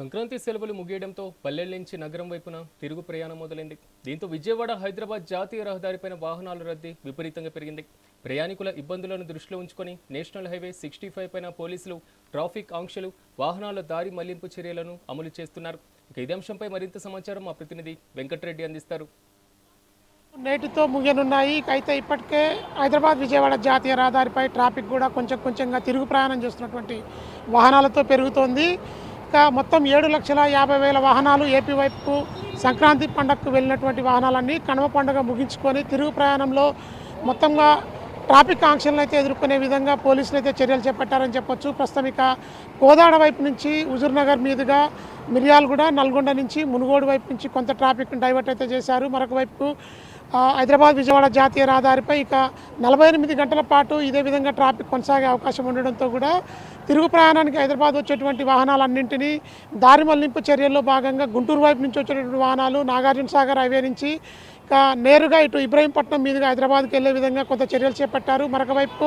సంక్రాంతి సెలవులు ముగియడంతో పల్లెల నుంచి నగరం వైపున తిరుగు ప్రయాణం మొదలైంది. దీంతో విజయవాడ హైదరాబాద్ జాతీయ రహదారిపైన వాహనాల రద్దీ విపరీతంగా పెరిగింది. ప్రయాణికుల ఇబ్బందులను దృష్టిలో ఉంచుకొని నేషనల్ హైవే సిక్స్టీ ఫైవ్ పైన పోలీసులు ట్రాఫిక్ ఆంక్షలు వాహనాల దారి మళ్ళింపు చర్యలను అమలు చేస్తున్నారు. ఇక ఇదే అంశంపై మరింత సమాచారం మా ప్రతినిధి వెంకటరెడ్డి అందిస్తారు. నేటితో ముగియనున్నాయి. అయితే ఇప్పటికే హైదరాబాద్ విజయవాడ జాతీయ రహదారిపై ట్రాఫిక్ కూడా కొంచెం కొంచెంగా తిరుగు ప్రయాణం చేస్తున్నటువంటి వాహనాలతో పెరుగుతోంది. మొత్తం ఏడు లక్షల యాభై వేల వాహనాలు ఏపీ వైపుకు సంక్రాంతి పండగకు వెళ్ళినటువంటి వాహనాలన్నీ కనుమ పండుగ ముగించుకొని తిరుగు ప్రయాణంలో మొత్తంగా ట్రాఫిక్ ఆంక్షలను అయితే ఎదుర్కొనే విధంగా పోలీసులు అయితే చర్యలు చేపట్టారని చెప్పొచ్చు. ప్రస్తుతం ఇక కోదాడ వైపు నుంచి హుజూర్నగర్ మీదుగా మిర్యాలగూడ నల్గొండ నుంచి మునుగోడు వైపు నుంచి కొంత ట్రాఫిక్ డైవర్ట్ అయితే చేశారు. మరొక వైపు హైదరాబాద్ విజయవాడ జాతీయ రహదారిపై ఇక నలభై ఎనిమిది గంటల పాటు ఇదే విధంగా ట్రాఫిక్ కొనసాగే అవకాశం ఉండడంతో కూడా తిరుగు ప్రయాణానికి హైదరాబాద్ వచ్చేటువంటి వాహనాలన్నింటినీ దారి మళ్ళింపు చర్యల్లో భాగంగా గుంటూరు వైపు నుంచి వచ్చేటువంటి వాహనాలు నాగార్జున సాగర్ హైవే నుంచి ఇక నేరుగా ఇటు ఇబ్రహీంపట్నం మీదుగా హైదరాబాద్కి వెళ్ళే విధంగా కొంత చర్యలు చేపట్టారు. మరొక వైపు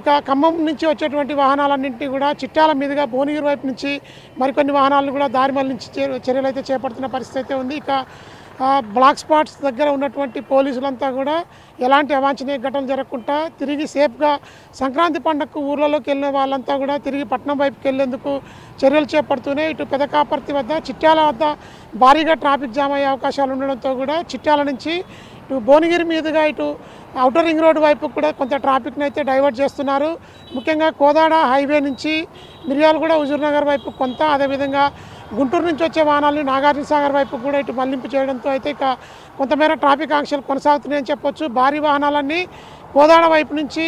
ఇక ఖమ్మం నుంచి వచ్చేటువంటి వాహనాలన్నింటినీ కూడా చిట్టాల మీదుగా భువనగిరి వైపు నుంచి మరికొన్ని వాహనాలను కూడా దారి మళ్ళించి చర్యలు అయితే చేపడుతున్న పరిస్థితి అయితే ఉంది. ఇక బ్లాక్ స్పాట్స్ దగ్గర ఉన్నటువంటి పోలీసులంతా కూడా ఎలాంటి అవాంఛనీయ ఘటనలు జరగకుండా తిరిగి సేఫ్గా సంక్రాంతి పండగకు ఊర్లలోకి వెళ్ళిన వాళ్ళంతా కూడా తిరిగి పట్నం వైపుకి వెళ్ళేందుకు చర్యలు చేపడుతూనే ఇటు పెదకాపర్తి వద్ద చిట్యాల వద్ద భారీగా ట్రాఫిక్ జామ్ అయ్యే అవకాశాలు ఉండడంతో కూడా చిట్యాల నుంచి ఇటు భువనగిరి మీదుగా ఇటు అవుటర్ రింగ్ రోడ్ వైపు కూడా కొంత ట్రాఫిక్ని అయితే డైవర్ట్ చేస్తున్నారు. ముఖ్యంగా కోదాడ హైవే నుంచి మిర్యాలగూడ హుజూర్నగర్ వైపు కొంత అదేవిధంగా గుంటూరు నుంచి వచ్చే వాహనాలను నాగార్జున సాగర్ వైపు కూడా ఇటు మళ్ళింపు చేయడంతో అయితే ఇక కొంతమేర ట్రాఫిక్ ఆంక్షలు కొనసాగుతున్నాయని చెప్పొచ్చు. భారీ వాహనాలన్నీ కోదాడ వైపు నుంచి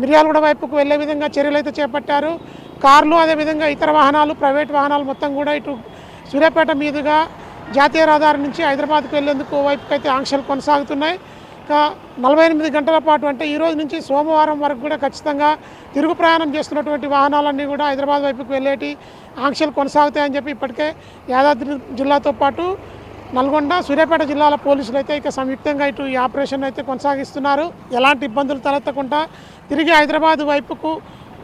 మిర్యాలగూడ వైపుకు వెళ్ళే విధంగా చర్యలు అయితే చేపట్టారు. కార్లు అదేవిధంగా ఇతర వాహనాలు ప్రైవేట్ వాహనాలు మొత్తం కూడా ఇటు సూర్యాపేట మీదుగా జాతీయ రహదారి నుంచి హైదరాబాద్కు వెళ్ళేందుకు వైపుకైతే అయితే ఆంక్షలు కొనసాగుతున్నాయి. నలభై ఎనిమిది గంటల పాటు అంటే ఈ రోజు నుంచి సోమవారం వరకు కూడా ఖచ్చితంగా తిరుగు ప్రయాణం చేస్తున్నటువంటి వాహనాలన్నీ కూడా హైదరాబాద్ వైపుకు వెళ్ళేటి ఆంక్షలు కొనసాగుతాయని చెప్పి ఇప్పటికే యాదాద్రి జిల్లాతో పాటు నల్గొండ సూర్యాపేట జిల్లాల పోలీసులు అయితే ఇక సంయుక్తంగా ఇటు ఈ ఆపరేషన్ అయితే కొనసాగిస్తున్నారు. ఎలాంటి ఇబ్బందులు తలెత్తకుండా తిరిగి హైదరాబాద్ వైపుకు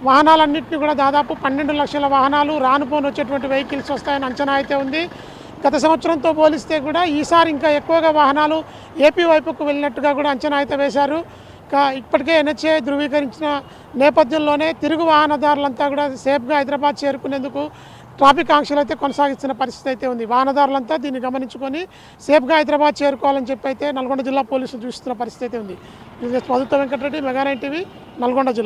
వాహనాలన్నింటినీ కూడా దాదాపు పన్నెండు లక్షల వాహనాలు రానుపోని వచ్చేటువంటి వెహికల్స్ వస్తాయని అంచనా అయితే ఉంది. గత సంవత్సరంతో పోలిస్తే కూడా ఈసారి ఇంకా ఎక్కువగా వాహనాలు ఏపీ వైపుకు వెళ్ళినట్టుగా కూడా అంచనా అయితే వేశారు. ఇప్పటికే ఎన్హెచ్ఏ ధృవీకరించిన నేపథ్యంలోనే తిరుగు వాహనదారులంతా కూడా సేఫ్గా హైదరాబాద్ చేరుకునేందుకు ట్రాఫిక్ ఆంక్షలు అయితే కొనసాగిస్తున్న పరిస్థితి అయితే ఉంది. వాహనదారులంతా దీన్ని గమనించుకొని సేఫ్గా హైదరాబాద్ చేరుకోవాలని చెప్పి అయితే నల్గొండ జిల్లా పోలీసులు చూస్తున్న పరిస్థితి అయితే ఉంది. ఇది వెంకటరెడ్డి మెగానైన్ టీవీ నల్గొండ జిల్లా.